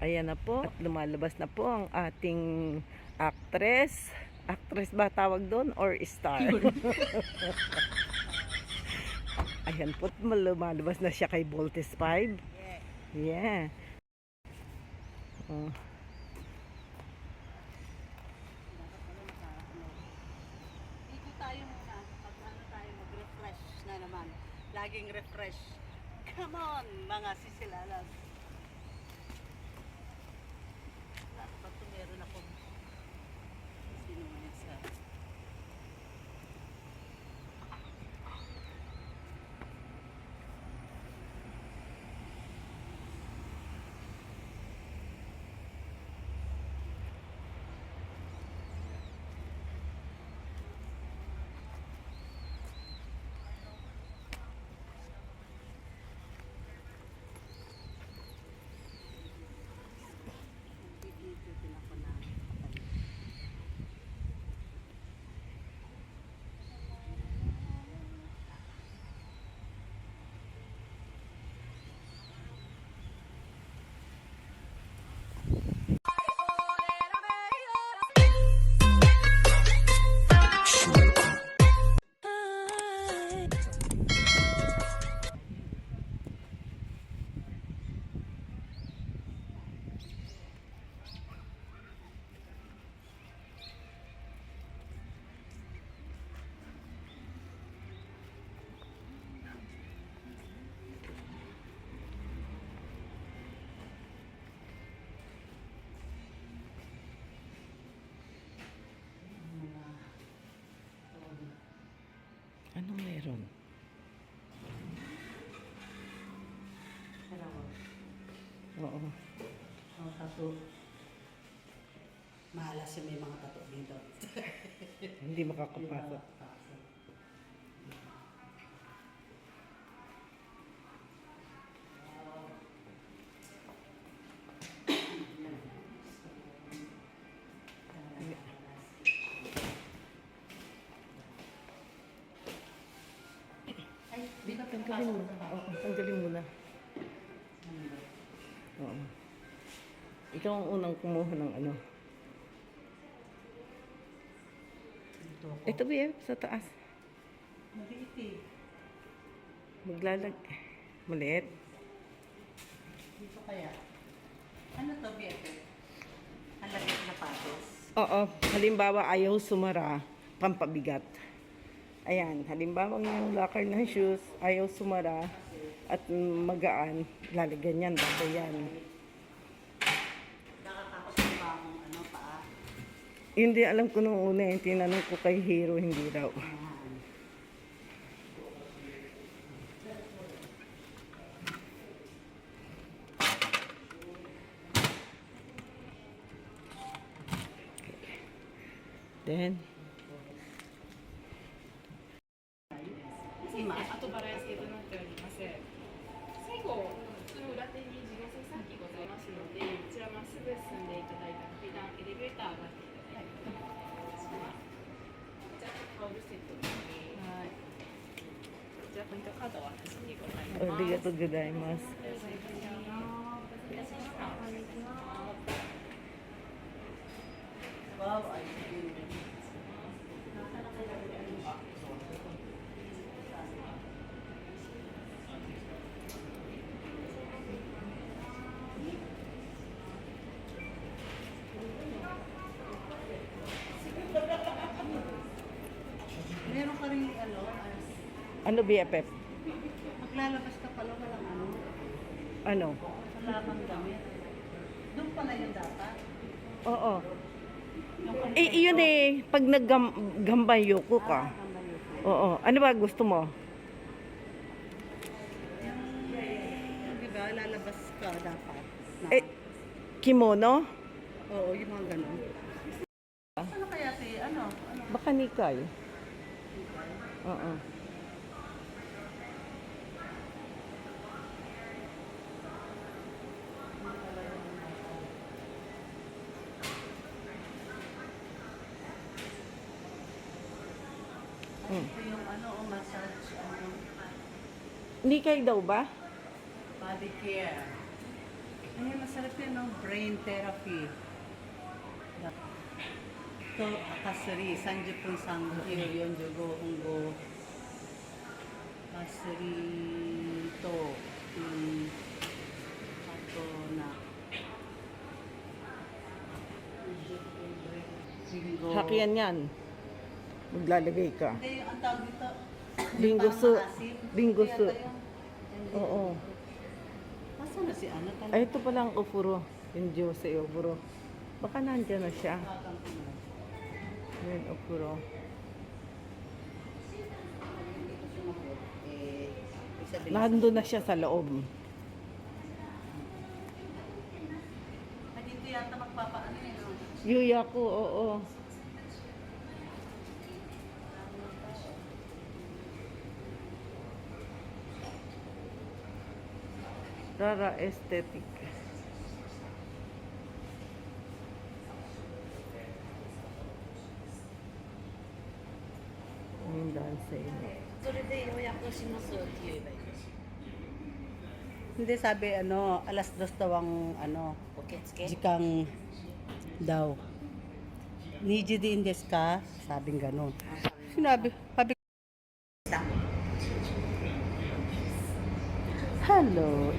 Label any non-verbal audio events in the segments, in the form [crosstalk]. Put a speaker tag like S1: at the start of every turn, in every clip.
S1: Ayan na po. At lumalabas na po ang ating actress. Actress ba tawag doon? Or star? [laughs] Ayan po. Lumalabas na siya kay Voltes 5. Yeah. Oh.
S2: Dito tayo muna. Pag ano tayo, mag-refresh na naman. Laging refresh. Come on, mga sisilalas. way.
S1: Oo.
S2: Mga tato. Mahala siya may mga tato dito.
S1: Hindi makakapasok.
S2: Ay, di ba
S1: mo. Oo, tanggalin mo na. Oo. Ikaw ang unang kumuha ng ano.
S2: Dito ako.
S1: Ito ba sa taas?
S2: Maliit eh.
S1: Maglalag. Maliit.
S2: Dito kaya. Ano to, BFF? Ang lagay na patos.
S1: Oo. Halimbawa, ayaw sumara, pampabigat. Ayan. Halimbawa, yung locker ng shoes, ayaw sumara, at magaan, lalagyan yan, yan.
S2: Bangong ano, paa.
S1: Hindi alam ko nung una, yung tinanong ko kay Hero, hindi raw.
S2: Ayan.
S1: Then,
S3: じゃあポイントカードは私にございます
S1: ありがとうございます。
S2: Wow, ay yun. Meron ka rin ano, as
S1: Ano BFF?
S2: Ano? wala kang damit. Doon pala yung dapat.
S1: Oo. Eh, yun eh, pag naggambayo ko ka.
S2: Ah.
S1: Oo. Ano ba gusto mo?
S2: Di ba, lalabas ka dapat. Na,
S1: Eh, kimono?
S2: Oo, yung mga ganun. Ano kaya si, ano, ano,
S1: Baka nikay. Oo. Hmm.
S2: ito yung ano, oh, massage, ano,
S1: Nikay daw ba?
S2: Body care. Ay, masarap yun ng brain therapy. To kasari, sanji pun sanji, yon jugo hungo. Kasari to, um, ato na. Bingo.
S1: Hakyan yan. Maglalagay ka.
S2: Hindi, ang tawag dito. Binggo
S1: soup.
S2: Binggo soup.
S1: Oo.
S2: Nasaan na si? Tal-
S1: Ay, ito pala ang ofuro. Yung Diyos sa ofuro. Baka nandiyan na siya. Yan, ofuro. Nandun na siya sa loob.
S2: Ah, dito yata magpapaano no?
S1: Yuya ko, oo. Rara Aesthetic. Yung dance sa inyo.
S3: それで予約しますって言えばいいです
S2: Hindi sabi ano, alas dos daw ang ano,
S3: 受付
S2: jikang daw. Niji din des ka? Sabing ganun. Sinabi, sabi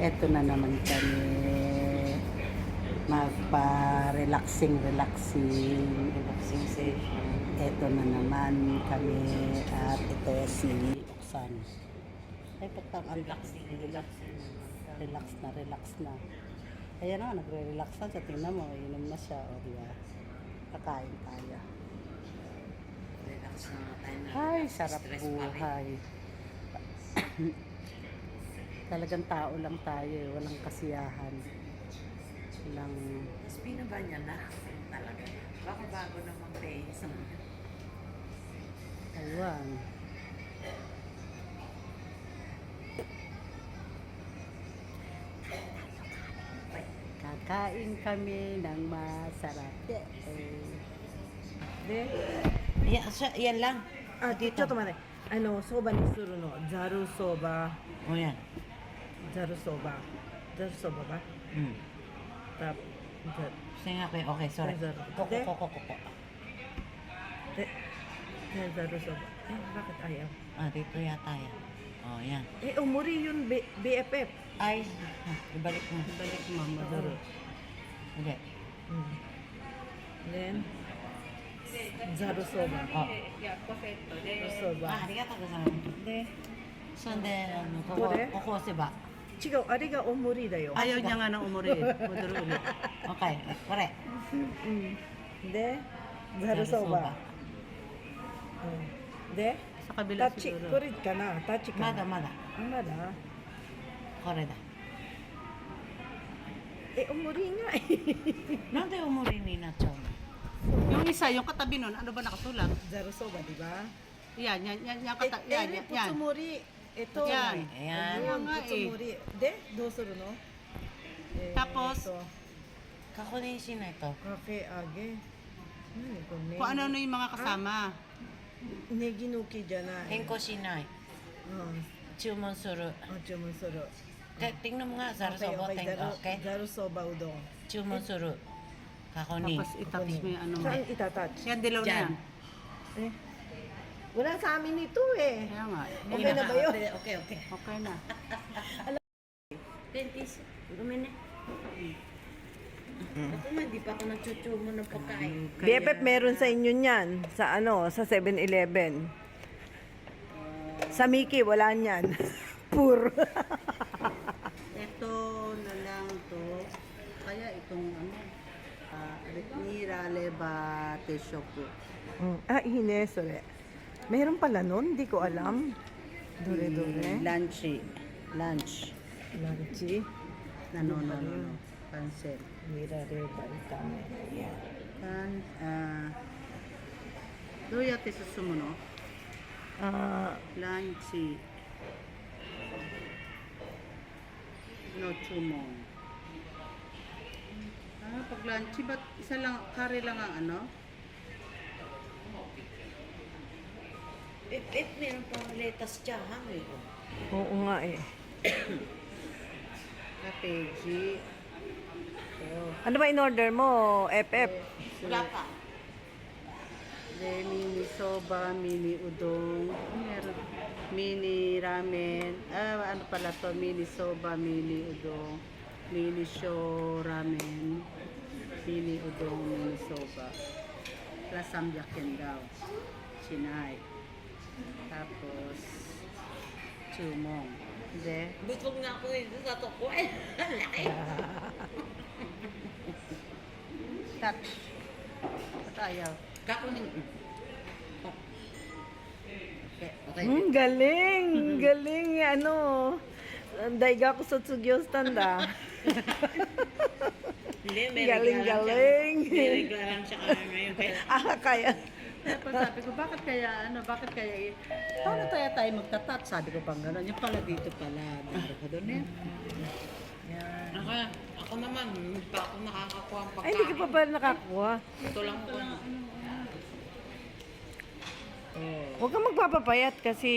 S2: eto na naman kami. Magpa-relaxing, relaxing.
S3: relaxing session
S2: Eto na naman kami at ito si Oksan. Ay, patang ang
S3: relaxing relaxing
S2: relax na, relax na. Ayan na, nagre-relax na. Sa tingnan mo, inom na siya. O, di ba? Kakain tayo.
S3: relax na tayo
S2: Ay, sarap buhay. [coughs] Talagang tao lang tayo. eh. Walang kasiyahan. Walang...
S3: Mas binaba niya na talaga baka bago naman face
S2: Ayan. Kakain kami ng masarap. Eh. De,
S3: yeah, so, yan lang
S1: Ah, dito mare. Ano, soba ni suru no. Zaru soba.
S3: o yan
S1: Zaru soba. Zaru soba ba?
S3: hmm.
S1: Tap. Zaru.
S3: sige nga kayo okay sorry
S1: Sir.
S3: koko
S1: Hindi.
S3: koko koko
S1: De, de, zaru soba. Eh, bakit ayaw?
S3: ah dito yata yan oh yan
S1: Eh, umuri yun, B, BFF.
S3: ay [laughs] ah, ibalik mo
S2: balik mo, maduro.
S3: hindi
S1: Mm. Then, zaru soba.
S3: oh やっとセットで
S1: Zaru soba.
S3: あありがとうございます
S1: で、
S3: そんであのここ
S1: これ
S3: ここ押せば
S1: 違う、あれがumuri だよ。
S2: Ayaw niya nga ng umuri. Maduro ulit.
S3: okay これ
S1: うん。で、ザルそば。うん。で、
S2: Sa kabila
S1: タッチ、
S2: siguro.
S1: これかなタッチかな
S3: まだまだ
S1: あまだ
S3: これだ
S1: え、umuri nga eh.
S3: なんでおもりになっちゃうの
S2: Yung isa, yung katabi nun, ano ba nakasulat?
S1: ザルそば、di ba?
S2: Yan, yan, yan, yan,
S1: Eh,
S2: kata, yan,
S1: eh,
S2: yan, yan.
S1: putsumuri. ito.
S2: Yan.
S3: Ayan.
S1: Ayan
S2: nga eh.
S1: De, do suru no? Eh,
S2: Tapos,
S1: Kakulishi na ito. Cafe age. Ano ko ne?
S2: Kung ano na yung mga kasama.
S3: Ah, Negi no
S1: ki janai.
S3: Henko shinai. Chumon suru.
S1: Oh, ah. chumon suru. Ah,
S3: Te- Tingnan mo nga, zaro
S1: soba
S3: tengo,
S1: okay? Garu soba udon.
S3: Chumon suru. Kakuni.
S2: Tapos itapos mo yung ano mo.
S1: Saan itatouch?
S2: Yan, dilaw na
S3: Diyan.
S2: yan.
S1: Eh, wala sa amin ito eh.
S2: Kaya nga.
S1: Okay na ba yun?
S3: okay okay
S2: Okay na.
S3: dentist gumin eh ako nga di pa ako nagchuchumo ng pagkain
S1: BFF meron sa inyo niyan. Sa ano, sa 7-Eleven. Sa Mickey, wala niyan. [laughs] Pur. [laughs]
S2: Ito na lang to. Kaya itong ano, ah, Nira Leba Teshoku.
S1: Mm. ah, hine, sore. Meron pala nun, hindi ko alam. Dure-dure.
S2: Lunch. Lunch.
S1: Lanchi.
S2: Ano, no, no, no. Pansel.
S1: Mira reba itame. Yan.
S2: Kan, ah, どうやって進むの
S1: Ah,
S2: ランチの注文。Ah, pag lunch, ba't isa lang, kare lang ang ano?
S3: Eh, eh meron pang letas dyan ha
S1: oo nga eh. [coughs]
S2: Kapeji.
S1: Ano ba in-order mo? FF?
S2: Wala pa. De, mini soba, mini udong, meron, mini ramen, ah, ano pala to, mini soba, mini udong, mini show ramen, mini udong, mini soba. Plus samjakin daw. Sinay. Tapos, chumong. De,
S3: Busog na ako eh. Sa toko eh.
S2: tat. At ayaw.
S3: Kakunin. Okay. Okay.
S1: Hmm, galing! Galing! Ano? Daiga ko sa Tsugyos tanda.
S3: Hindi, may
S1: Galing, galing.
S3: May regla lang siya kaya ngayon.
S1: Ah, kaya.
S2: Tapos sabi ko, bakit kaya, ano, bakit kaya, eh, paano tayo tayo magtatat? Sabi ko pang gano'n. Yung pala dito pala, dito ka doon eh. Yan.
S3: ako, ako naman, hindi pa ako nakakakuha ang
S1: Ay,
S3: pagkain.
S1: hindi ka pa ba nakakuha?
S3: Ito lang ako.
S1: Huwag kang magpapapayat kasi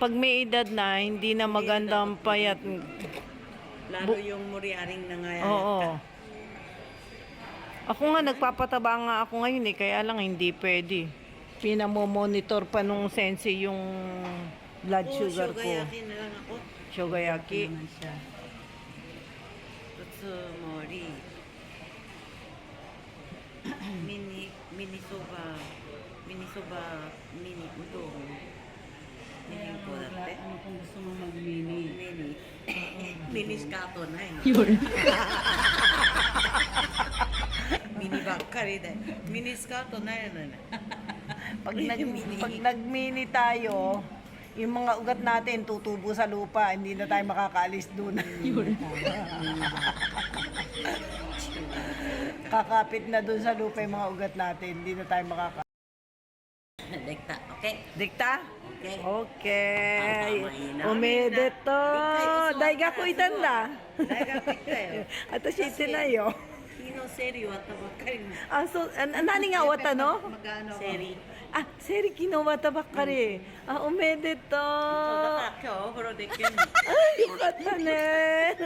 S1: pag may edad na, hindi na maganda ang payat.
S2: Lalo yung muriaring na nga.
S1: Oo. Ako nga, nagpapataba nga ako ngayon eh, kaya lang hindi pwede. Pinamomonitor pa nung sensei yung blood sugar ko.
S3: Sugayaki na lang ako.
S1: Shogayaki.
S2: naman siya.
S3: Kutsumori. [clears throat] mini, mini soba. Mini soba, mini. Mini ko dati.
S2: Ano kung gusto mo mag-mini?
S3: Mini. [clears throat] mini skato na eh. [laughs] mini ばっかりで。ミニスカートないのね。 [laughs]
S1: Pag, nag, pag nag-mini tayo, yung mga ugat natin tutubo sa lupa, hindi na tayo makakaalis doon. [laughs] [laughs] Kakapit na doon sa lupa yung mga ugat natin, hindi na tayo makaka...
S3: できた。OK。
S1: Dikta?
S3: Okay.
S1: Okay.
S3: Tama,
S1: Omedeto. Daigaku itanda.
S3: 大学行ったよ。
S1: Atashi Hindi
S3: no, seryo at tabakan. Ah, so, an anani nga wata, no? Magano? Seri.
S1: Ah, so, an- nani nga wata no?
S2: Magkano?
S3: 生理。
S1: Ah, seri kinowata bakkari. Ah,
S3: そうだ
S1: omedeto.
S3: から今日お風呂できるの。
S1: Ay, よかったね。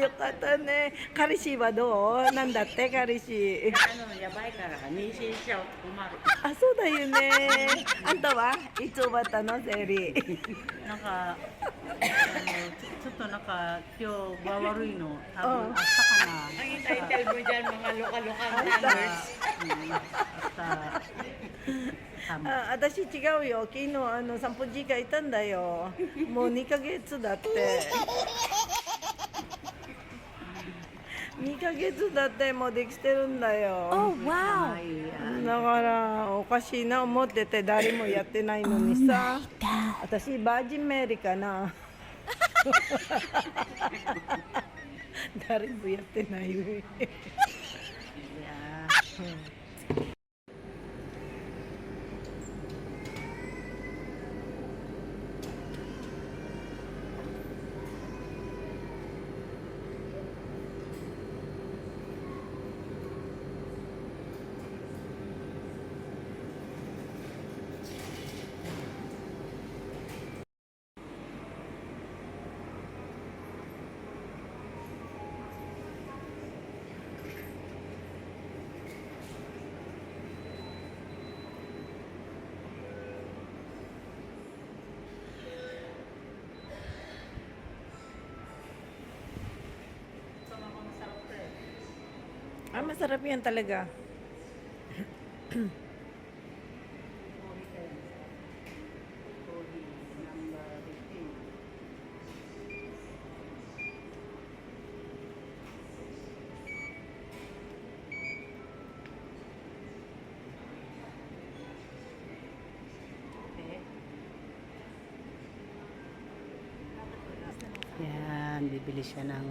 S1: よかったね。彼氏はどうなんだって、彼氏。
S3: あのやばいから妊娠しちゃうと困る。
S1: あ、そうだよね。あんたはいつ終わったの、セリ。
S2: なんか、あのちょちょっとなんか、今日場悪いの。多分、
S1: うん
S2: 明日かな。
S3: Ang entitled mo dyan mga lokal-lokal
S1: Ay,
S3: numbers.
S2: うん明日、寒い
S1: あ、私違うよ。昨日あの散歩時間いたんだよ。[laughs] もう2ヶ月だって。[laughs] 2ヶ月だってもうできてるんだよ。
S2: 可愛いや
S1: だからおかしいな思ってて誰もやってないのにさ。私バージンメリーかな。[laughs] 誰もやってない上。
S2: Yeah.
S1: Masarap yan talaga.
S2: Yan, bibili siya ng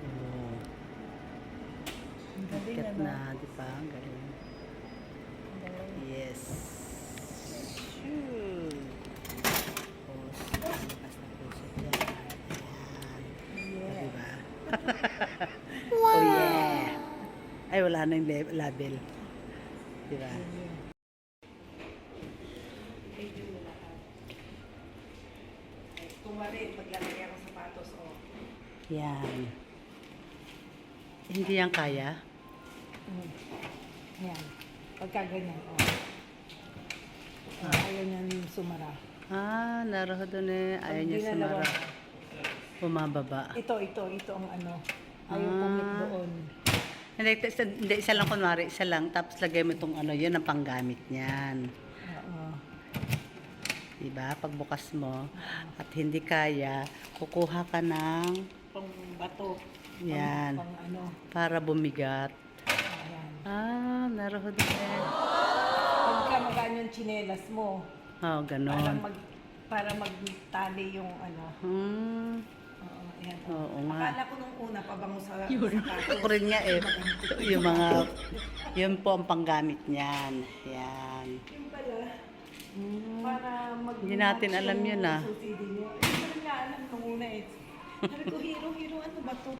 S2: Oh. Bigat na, di ba? Ang galing. Yes. Shoo. Tapos, lakas na puso dyan. Ayan. Di ba? [laughs] Oh, yeah. Ay, wala na yung label. Di ba?
S1: Kunwari, paglalagay ako sapatos, oh.
S2: Yan. Hindi yan kaya?
S1: Mm. Ayan. Pagka ganyan, oh. Oh, Ayaw niyan sumara.
S2: Ah, naroon eh. Ayaw niya sumara. Bumababa.
S1: Ito, ito, ito ang ano. Ayaw
S2: Ah.
S1: pumik doon.
S2: Hindi, isa, hindi, isa lang kunwari, isa lang. Tapos lagay mo itong ano, yun ang panggamit niyan.
S1: Oo.
S2: Diba? Pagbukas mo at hindi kaya, kukuha ka ng
S1: Pang bato.
S2: Yan.
S1: Pang, pang ano.
S2: para bumigat. Ah, naroon eh.
S1: Pagka magaan yung tsinelas mo,
S2: Oh,
S1: para
S2: ganon.
S1: mag para magtali yung ano.
S2: Hmm.
S1: Oo, ayan.
S2: Oo nga.
S1: Akala ko nung una pabango sa sapatos.
S2: Ako rin nga eh. Yung mga, yun po ang panggamit niyan. Yan.
S1: Yung pala, para mag
S2: Hindi natin alam yun, ah.
S1: Susi din yun. Hindi ko rin nga alam nung una eh. Sabi ko, hero, hero, ano ba to?